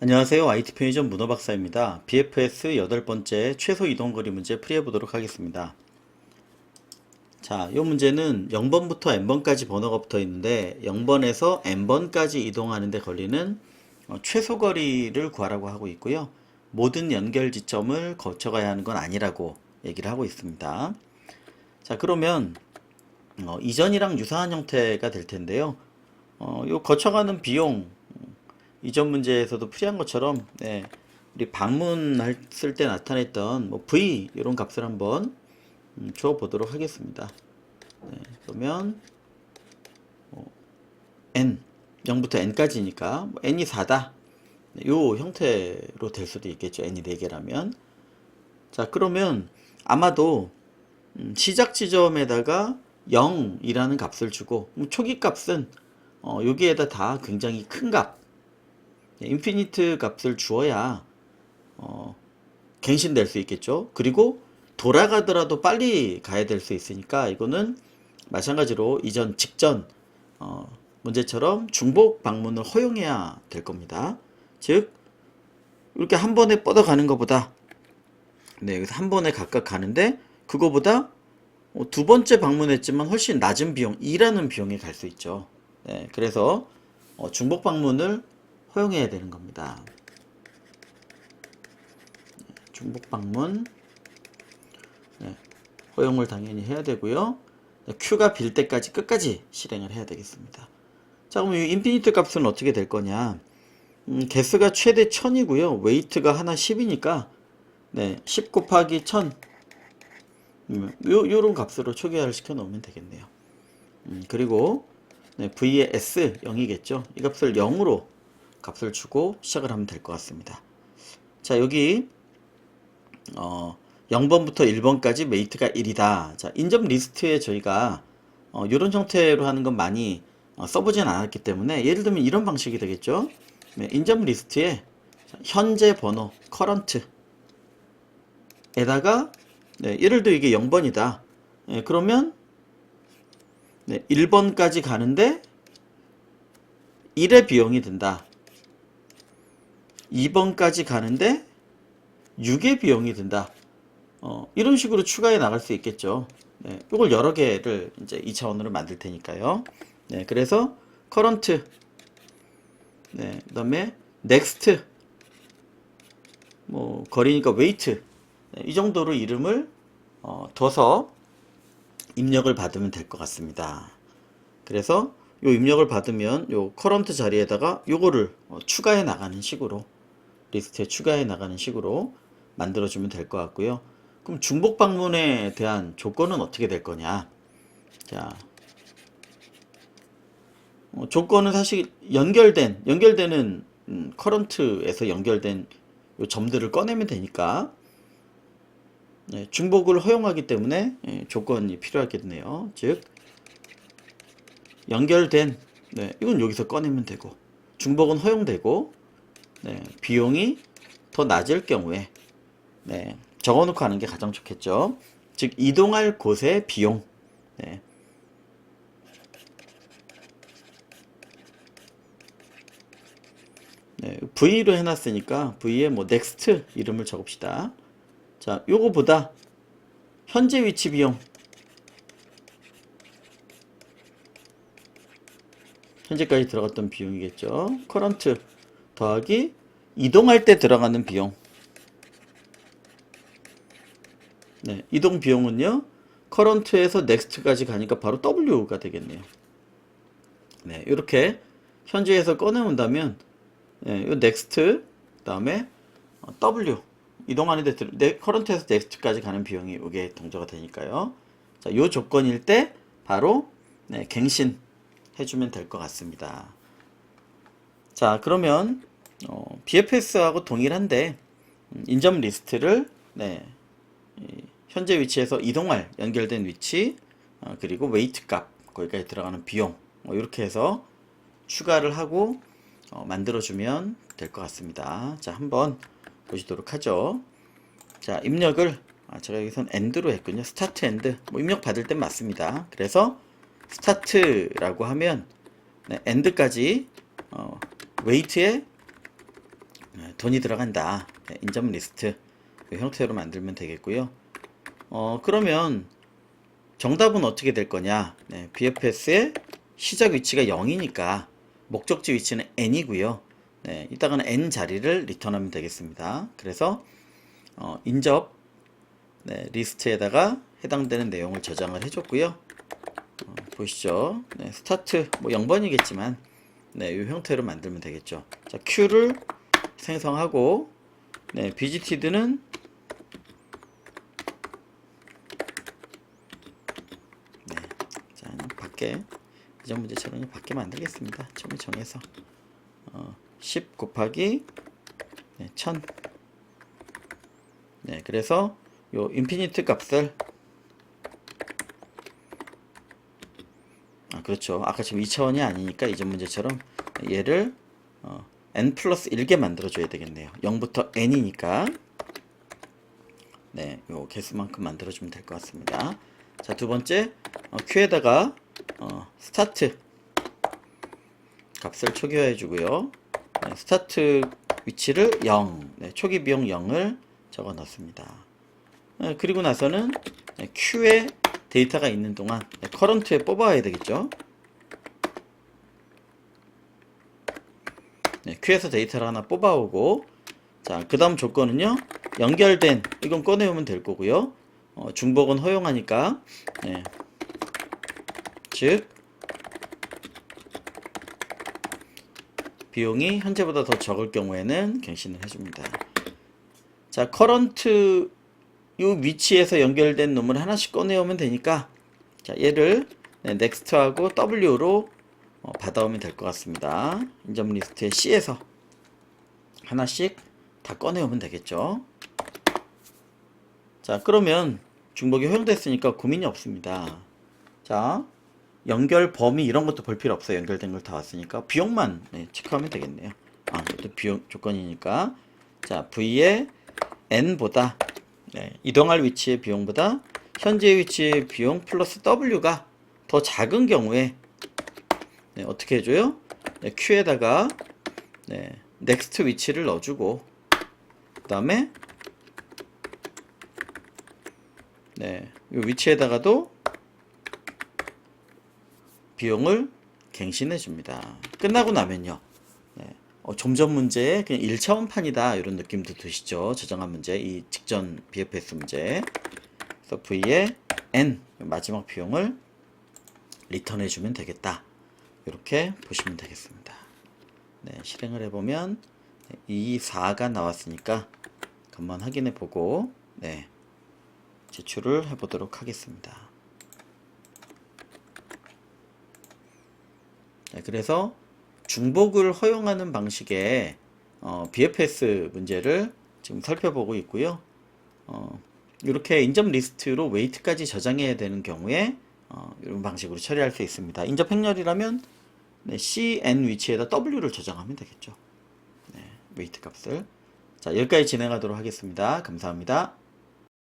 안녕하세요. IT 편의점 문어 박사입니다. BFS 여덟 번째 최소 이동 거리 문제 풀이해 보도록 하겠습니다. 자, 이 문제는 0번부터 n번까지 번호가 붙어 있는데 0번에서 n번까지 이동하는데 걸리는 어, 최소 거리를 구하라고 하고 있고요. 모든 연결 지점을 거쳐가야 하는 건 아니라고 얘기를 하고 있습니다. 자, 그러면 어, 이전이랑 유사한 형태가 될 텐데요. 어, 요 거쳐가는 비용 이전 문제에서도 풀이한 것처럼 네, 우리 방문했을 때 나타냈던 뭐 v 이런 값을 한번 음, 줘 보도록 하겠습니다. 네, 그러면 어, n 0부터 n까지니까 뭐 n이 4다. 네, 요 형태로 될 수도 있겠죠. n이 4개라면. 자, 그러면 아마도 음, 시작 지점에다가 0이라는 값을 주고 음, 초기 값은 어, 여기에다 다 굉장히 큰 값, 네, 인피니트 값을 주어야 어, 갱신될 수 있겠죠. 그리고 돌아가더라도 빨리 가야 될 수 있으니까 이거는 마찬가지로 이전 직전 어, 문제처럼 중복 방문을 허용해야 될 겁니다. 즉 이렇게 한 번에 뻗어가는 것보다 네, 여기서 한 번에 각각 가는데 그거보다 어, 두 번째 방문했지만 훨씬 낮은 비용, 2라는 비용이 갈 수 있죠. 네, 그래서 어, 중복 방문을 허용해야 되는 겁니다. 네, 중복 방문 네, 허용을 당연히 해야 되고요. 네, Q가 빌 때까지 끝까지 실행을 해야 되겠습니다. 자, 그럼 이 인피니트 값은 어떻게 될 거냐? 음, 개수가 최대 1000이고요. 웨이트가 하나 10이니까 네, 10 곱하기 1000 음, 요, 요런 값으로 초기화를 시켜 놓으면 되겠네요. 음, 그리고 네, V의 S 0이겠죠. 이 값을 0으로 값을 주고 시작을 하면 될 것 같습니다. 자, 여기 어, 0번부터 1번까지 메이트가 1이다. 자, 인접 리스트에 저희가 어, 이런 형태로 하는 건 많이 어, 써보진 않았기 때문에 예를 들면 이런 방식이 되겠죠. 네, 인접 리스트에 현재 번호, current 에다가 네, 예를 들어 이게 0번이다. 네, 그러면 네, 1번까지 가는데 1의 비용이 든다. 2번까지 가는데 6의 비용이 든다. 어, 이런 식으로 추가해 나갈 수 있겠죠. 네, 이걸 여러 개를 이제 2차원으로 만들 테니까요. 네, 그래서 current, 네, 그 다음에 next, 뭐 거리니까 wait, 네, 이 정도로 이름을 어, 둬서 입력을 받으면 될 것 같습니다. 그래서 요 입력을 받으면 요 커런트 자리에다가 요거를 어, 추가해 나가는 식으로 리스트에 추가해 나가는 식으로 만들어주면 될 것 같고요. 그럼 중복 방문에 대한 조건은 어떻게 될 거냐? 자, 어, 조건은 사실 연결된 연결되는 음, 커런트에서 연결된 요 점들을 꺼내면 되니까 네, 중복을 허용하기 때문에 예, 조건이 필요하겠네요. 즉 연결된 네, 이건 여기서 꺼내면 되고 중복은 허용되고 네, 비용이 더 낮을 경우에 네, 적어놓고 하는 게 가장 좋겠죠. 즉 이동할 곳의 비용 네. 네, V로 해놨으니까 V에 뭐 next 이름을 적읍시다. 자, 요거보다 현재 위치 비용 현재까지 들어갔던 비용이겠죠. 커런트 더하기 이동할 때 들어가는 비용. 네, 이동 비용은요. 커런트에서 넥스트까지 가니까 바로 W가 되겠네요. 네, 이렇게 현재에서 꺼내온다면 네, 요 넥스트 그다음에 어, W 이동하는데 들- 네, 커런트에서 넥스트까지 가는 비용이 이게 동조가 되니까요. 자, 요 조건일 때 바로 네, 갱신 해주면 될 것 같습니다. 자, 그러면 어, BFS하고 동일한데 음, 인점 리스트를 네, 이, 현재 위치에서 이동할 연결된 위치 어, 그리고 웨이트 값 거기까지 들어가는 비용 뭐 이렇게 해서 추가를 하고 어, 만들어주면 될 것 같습니다. 자, 한번 보시도록 하죠. 자, 입력을 아, 제가 여기선 엔드로 했군요. 스타트 엔드. 뭐 입력 받을 땐 맞습니다. 그래서 스타트라고 하면 네, 엔드까지 어, 웨이트에 네, 돈이 들어간다. 네, 인접 리스트 그 형태로 만들면 되겠고요. 어, 그러면 정답은 어떻게 될 거냐? 네, BFS의 시작 위치가 0이니까 목적지 위치는 n이고요. 네, 이따가는 n 자리를 리턴하면 되겠습니다. 그래서 어, 인접 네, 리스트에다가 해당되는 내용을 저장을 해줬고요. 어, 보시죠. 네, 스타트 뭐 0번이겠지만 네, 이 형태로 만들면 되겠죠. 자, Q를 생성하고 네, visited는 네, 자, 밖에 이전 문제처럼 밖에 만들겠습니다. 처음에 정해서 어, 10 곱하기 네, 1000 네, 그래서 요 인피니트 값을 그렇죠. 아까 지금 2차원이 아니니까 이전 문제처럼 얘를 어, n 플러스 1개 만들어줘야 되겠네요. 0부터 n이니까 네, 요 개수만큼 만들어주면 될 것 같습니다. 자, 두 번째 어, q에다가 어, 스타트 값을 초기화해 주고요. 네, 스타트 위치를 0, 네, 초기 비용 0을 적어 넣습니다. 네, 그리고 나서는 네, q에 데이터가 있는 동안 네, 커런트에 뽑아야 되겠죠. 네, Q에서 데이터를 하나 뽑아오고 자, 그 다음 조건은요. 연결된 이건 꺼내오면 될 거고요. 어, 중복은 허용하니까 네. 즉 비용이 현재보다 더 적을 경우에는 갱신을 해줍니다. 자, 커런트 이 위치에서 연결된 놈을 하나씩 꺼내오면 되니까 자 얘를 네, next하고 w로 어, 받아오면 될 것 같습니다. 인접 리스트의 C에서 하나씩 다 꺼내오면 되겠죠. 자 그러면 중복이 허용됐으니까 고민이 없습니다. 자 연결 범위 이런 것도 볼 필요 없어요. 연결된 걸 다 왔으니까 비용만 네, 체크하면 되겠네요. 아 이것도 비용 조건이니까 자 V의 n보다 네, 이동할 위치의 비용보다 현재 위치의 비용 플러스 W가 더 작은 경우에 네, 어떻게 해줘요? 네, Q에다가 네, next 위치를 넣어주고 그 다음에 네, 이 위치에다가도 비용을 갱신해 줍니다. 끝나고 나면요. 네, 어, 점점 문제에 그냥 1차원 판이다 이런 느낌도 드시죠. 저장한 문제, 이 직전 BFS 문제. 그래서 V에 N 마지막 비용을 리턴해 주면 되겠다. 이렇게 보시면 되겠습니다. 네, 실행을 해보면 2, 4가 나왔으니까 한번 확인해 보고 네, 제출을 해 보도록 하겠습니다. 네, 그래서 중복을 허용하는 방식의 어, BFS 문제를 지금 살펴보고 있고요. 어, 이렇게 인접 리스트로 웨이트까지 저장해야 되는 경우에 어, 이런 방식으로 처리할 수 있습니다. 인접 행렬이라면 네, CN 위치에다 W를 저장하면 되겠죠. 네, 웨이트 값을. 자, 여기까지 진행하도록 하겠습니다. 감사합니다.